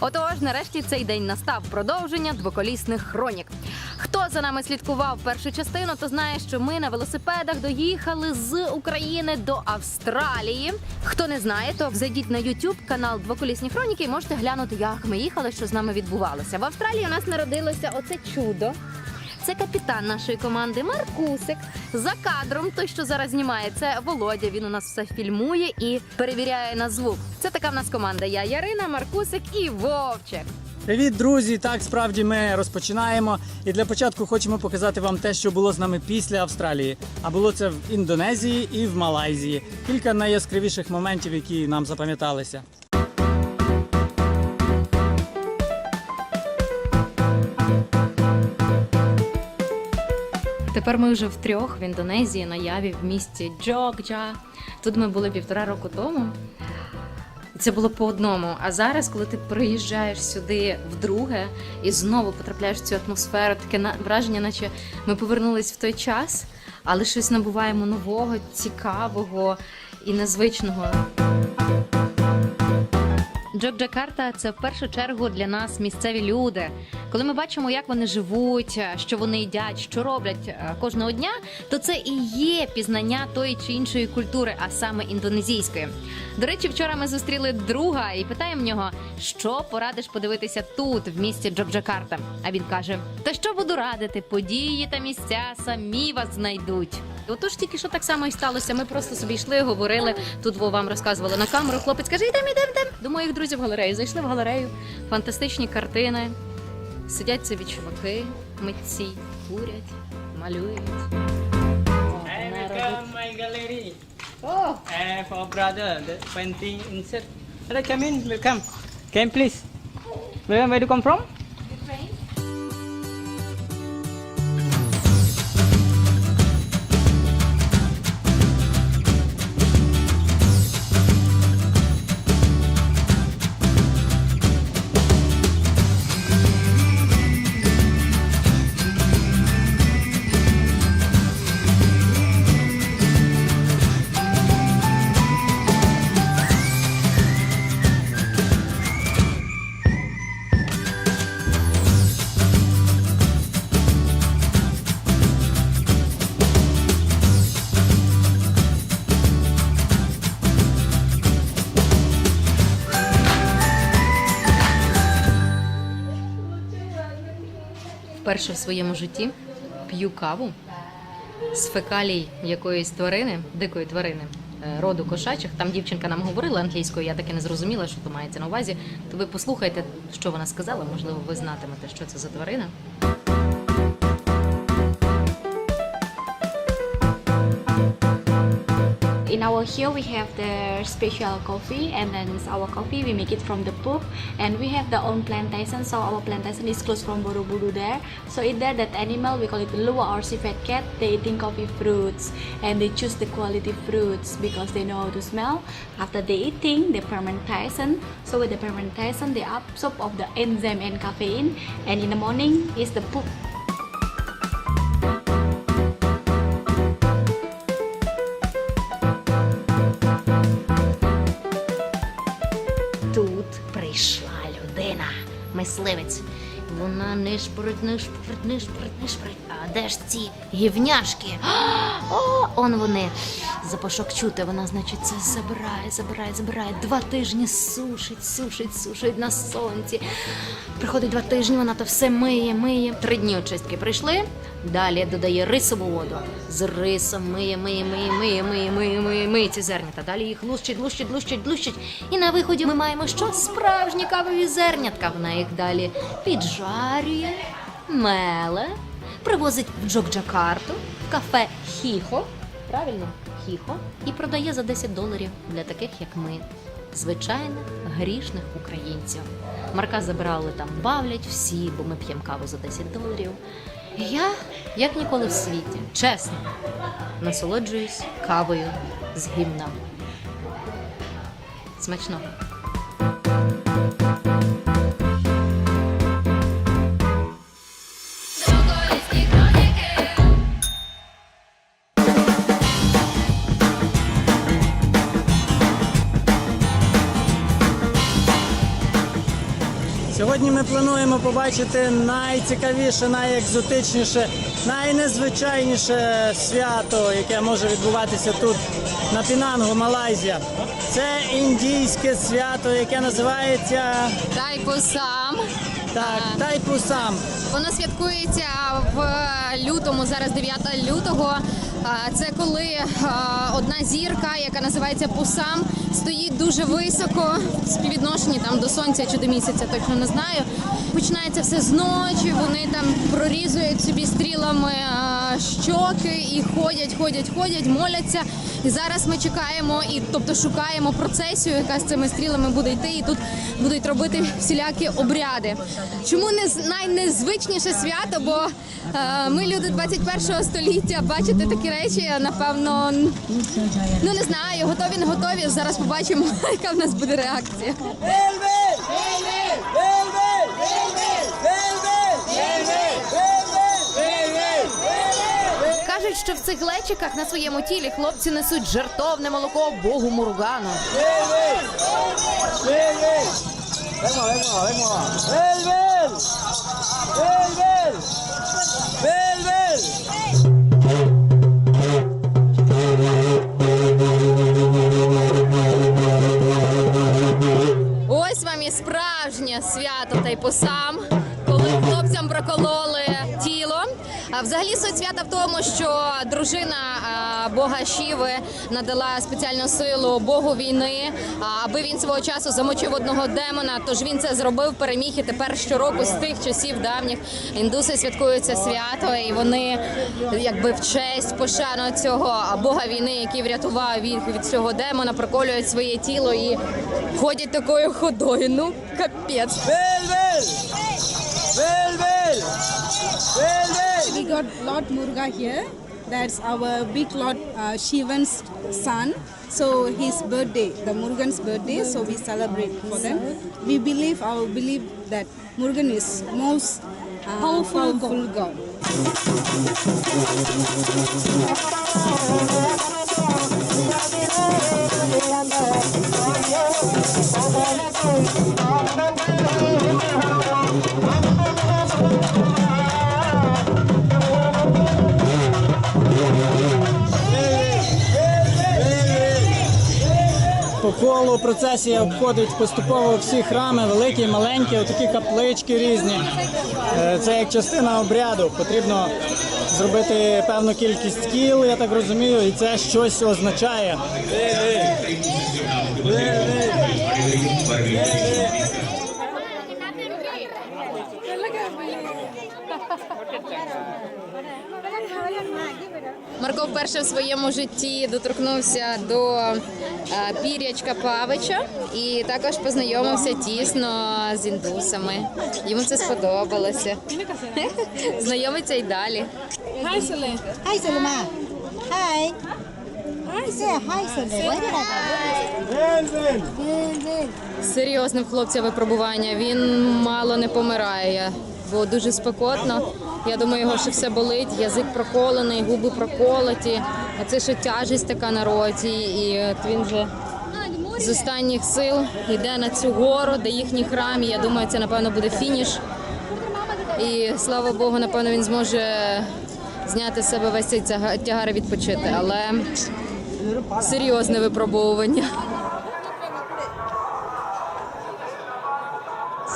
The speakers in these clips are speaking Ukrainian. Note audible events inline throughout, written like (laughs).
Отож, нарешті цей день настав продовження двоколісних хронік. Хто за нами слідкував першу частину, то знає, що ми на велосипедах доїхали з України до Австралії. Хто не знає, то зайдіть на YouTube канал Двоколісні хроніки і можете глянути, як ми їхали, що з нами відбувалося. В Австралії у нас народилося оце чудо. Це капітан нашої команди Маркусик. За кадром той, що зараз знімає, це Володя. Він у нас все фільмує і перевіряє на звук. Це така в нас команда. Я Ярина, Маркусик і Вовчик. Привіт, друзі! Так, справді ми розпочинаємо. І для початку хочемо показати вам те, що було з нами після Австралії. А було це в Індонезії і в Малайзії. Кілька найяскравіших моментів, які нам запам'яталися. Тепер ми вже втрьох в Індонезії на яві в місті Джокджа. Тут ми були півтора року тому. Це було по одному. А зараз, коли ти приїжджаєш сюди вдруге і знову потрапляєш в цю атмосферу, таке враження, наче ми повернулись в той час, але щось набуваємо нового, цікавого і незвичного. Джокджакарта це в першу чергу для нас місцеві люди. Коли ми бачимо, як вони живуть, що вони їдять, що роблять е, кожного дня, то це і є пізнання тої чи іншої культури, а саме індонезійської. До речі, вчора ми зустріли друга і питаємо нього, що порадиш подивитися тут, в місті Джокджакарта. А він каже: Та що буду радити? Події та місця самі вас знайдуть. Отож, тільки що так само і сталося. Ми просто собі йшли, говорили. Тут во вам розказували на камеру. Хлопець каже, йдемо, йдемо, йдемо. До моїх друзів в галерею. Зайшли в галерею. Фантастичні картини. Сидять собі чуваки, митці, курять, малюють. О, Uh, for brother, the painting insert. Come in. Welcome. Come, please. Where, where do you come from? Вперше в своєму житті п'ю каву з фекалій якоїсь тварини, дикої тварини. е, Роду кошачих, там дівчинка нам говорила англійською, я таки не зрозуміла, що то мається на увазі. То ви послухайте, що вона сказала, можливо, ви знатимете, що це за тварина. Our here we have the special coffee and then it's our coffee. We make it from the pulp and we have the own plantation so our plantation is close from Borobudur there. So in there that animal we call it lua or civet cat they eating coffee fruits and they choose the quality fruits because they know how to smell. After they eating the fermentation. So with the fermentation they absorb of the enzyme and caffeine and in the morning is the pulp Вона нишпорить, нишпорить, нишпорить, нишпорить. А де ж ці гівняшки? (gasps) О, он вони. Запашок чути, вона, значить, це забирає, забирає, забирає. Два тижні сушить, сушить, сушить на сонці. Приходить два тижні, вона то все миє, миє. Три дні очистки прийшли. Далі додає рисову воду. З рисом миє, миє, миє, миє, миє, миє, миє, миє ці зернята. Далі їх лущить, лущить, лущить, лущить. І на виході ми маємо що? Справжні кавові зернятка. Вона їх далі піджарює, меле, привозить в Джокджакарту, кафе Хіхо. Правильно, Хіхо, і продає за 10 доларів для таких, як ми, звичайних грішних українців. Марка забрали там, бавлять всі, бо ми п'ємо каву за 10 доларів. Я, як ніколи в світі, чесно, насолоджуюсь кавою з гімна. Смачного. Сьогодні ми плануємо побачити найцікавіше, найекзотичніше, найнезвичайніше свято, яке може відбуватися тут на Пінангу, Малайзія. Це індійське свято, яке називається Тайпусам. так, Тайпусам. Воно святкується в лютому, зараз 9 лютого. А, Це коли одна зірка, яка називається Пусам, стоїть дуже високо співвідношені там до сонця чи до місяця, точно не знаю. Починається все з ночі, вони там прорізують собі стрілами щоки і ходять, ходять, ходять, моляться. І зараз ми чекаємо і тобто шукаємо процесію, яка з цими стрілами буде йти, і тут будуть робити всілякі обряди. Чому не найнезвичніше свято? Бо е, ми люди 21 століття бачити такі речі, напевно, ну не знаю, готові, не готові. Зараз побачимо, (laughs) яка в нас буде реакція. Кажуть, що в цих глечиках на своєму тілі хлопці несуть жертовне молоко богу Муругану. Ось вам і справжнє свято Тайпусам, коли хлопцям прокололи тіло. А взагалі суть в тому, що дружина бога Шіви надала спеціальну силу богу війни, аби він свого часу замочив одного демона. Тож він це зробив, переміг і тепер щороку з тих часів давніх індуси святкують це свято, і вони якби в честь пошану цього бога війни, який врятував їх від цього демона, проколюють своє тіло і ходять такою ходою. Ну капець. We got Lord Murga here. That's our big Lord uh, Shivan's son. So his birthday, the Murugan's birthday. So we celebrate for them. We believe, our belief that Murugan is most uh, powerful, God. (laughs) По колу процесія обходить поступово всі храми, великі, маленькі, отакі каплички різні. Е, Це як частина обряду. Потрібно зробити певну кількість кіл, я так розумію, і це щось означає. Марко вперше в своєму житті доторкнувся до е, пірячка Павича і також познайомився тісно з індусами. Йому це сподобалося. (laughs) Знайомиться й далі. Hi Salima. Hi. Hi sir. Hi sir. Where did I go? Серйозне в хлопця випробування. Він мало не помирає, бо дуже спекотно. Я думаю, його ще все болить, язик проколений, губи проколоті. А це ще тяжесть така на роті. І от він вже з останніх сил йде на цю гору, де їхній храм. І я думаю, це напевно буде фініш. І слава Богу, напевно, він зможе зняти з себе весь цей тяга- тягар і відпочити. Але серйозне випробовування.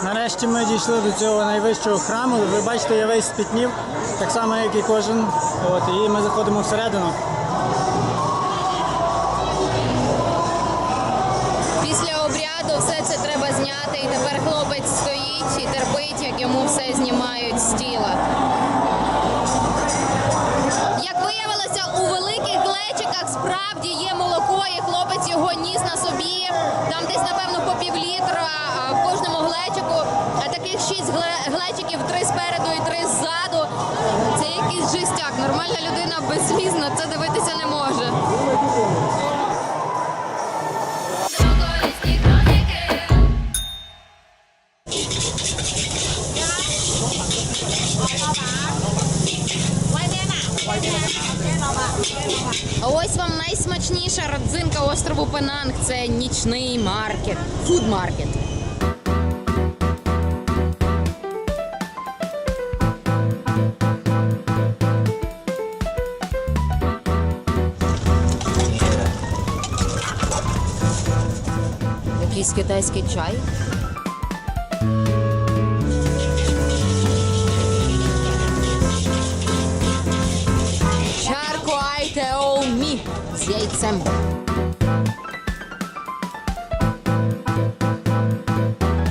Нарешті ми дійшли до цього найвищого храму. Ви бачите, я весь спітнів, так само, як і кожен. От, і ми заходимо всередину. Після обряду все це треба зняти, і тепер хлопець стоїть і терпить, як йому все знімають з тіла. Глечиках справді є молоко, і хлопець його ніс на собі. Там десь, напевно, по півлітра в кожному глечику. Таких шість гле- глечиків, три спереду і три ззаду. Це якийсь жестяк. Нормальна людина без це дивитися не може. А ось вам найсмачніша родзинка острову Пенанг. Це нічний маркет, фудмаркет. Якийсь китайський чай. З.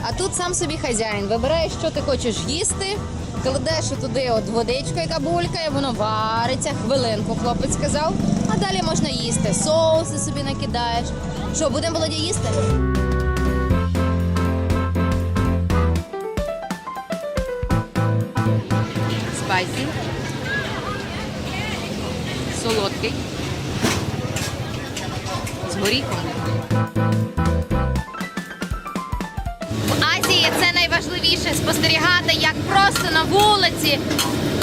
А тут сам собі хазяїн вибирає, що ти хочеш їсти. Кладеш туди от водичку, яка булькає, воно вариться. Хвилинку хлопець сказав. А далі можна їсти. Соуси собі накидаєш. Що, будемо Володя їсти? Спайсі. Солодкий. Горіхом. В Азії це найважливіше спостерігати, як просто на вулиці.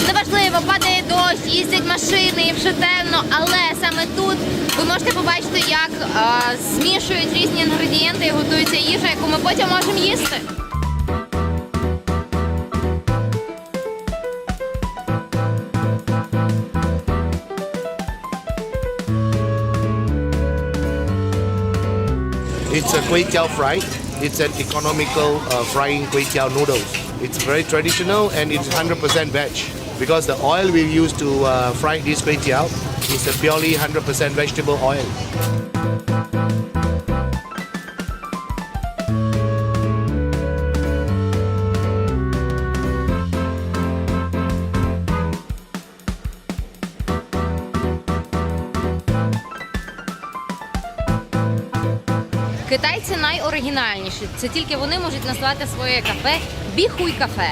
Неважливо, падає дощ, їздять машини і вже темно, але саме тут ви можете побачити, як е, змішують різні інгредієнти і готується їжа, яку ми потім можемо їсти. It's a kway teow fried. It's an economical uh, frying kway teow noodles. It's very traditional and it's 100% veg because the oil we use to uh, fry this kway teow is a purely 100% vegetable oil. Найоригінальніші. Це тільки вони можуть назвати своє кафе біхуй кафе.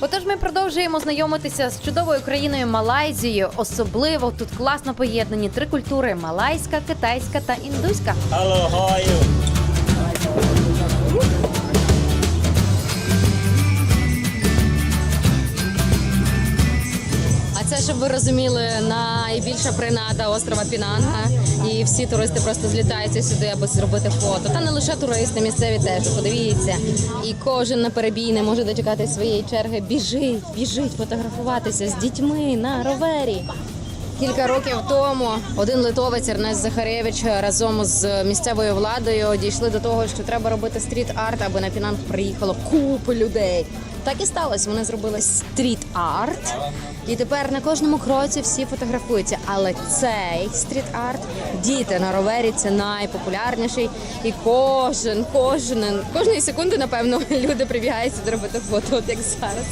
Отож, ми продовжуємо знайомитися з чудовою країною Малайзією. Особливо тут класно поєднані три культури: малайська, китайська та індуська. Hello, how are? Щоб ви розуміли, найбільша принада острова Пінанга. І всі туристи просто злітаються сюди, аби зробити фото. Та не лише туристи, місцеві теж. Подивіться. І кожен на перебій не може дочекати своєї черги. Біжить, біжить фотографуватися з дітьми на ровері. Кілька років тому один литовець Ернест Захаревич разом з місцевою владою дійшли до того, що треба робити стріт-арт, аби на Пінанг приїхало купу людей. Так і сталося. Вони зробили стріт-арт, і тепер на кожному кроці всі фотографуються. Але цей стріт-арт, діти на ровері це найпопулярніший. І кожен, кожен, кожної секунди, напевно, (laughs) люди прибігаються робити фото, от як зараз.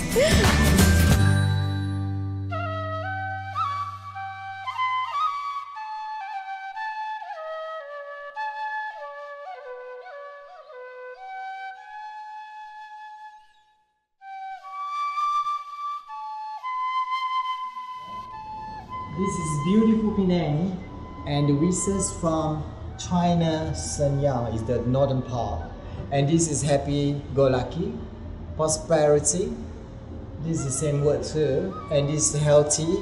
Beautiful Penang, and the visas from China, Shenyang is the northern part. And this is happy go lucky, prosperity. This is the same word too. And this is healthy.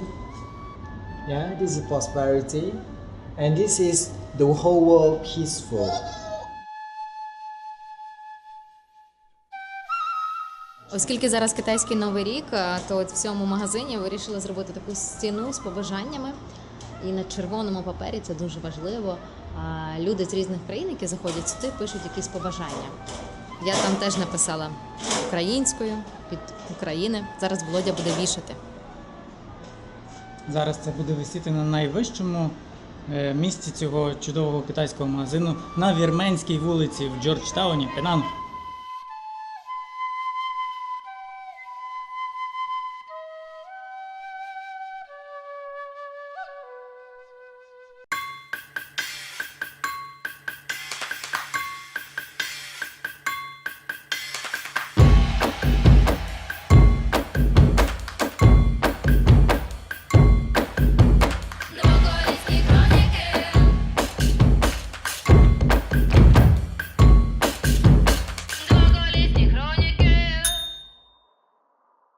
Yeah, this is prosperity. And this is the whole world peaceful. Оскільки зараз китайський новий рік, то в цьому магазині вирішили зробити таку стіну з побажаннями. І на червоному папері це дуже важливо. Люди з різних країн, які заходять сюди, пишуть якісь побажання. Я там теж написала українською під України. Зараз Володя буде вішати. Зараз це буде висіти на найвищому е, місці цього чудового китайського магазину на Вірменській вулиці в Джорджтауні, Пенанг.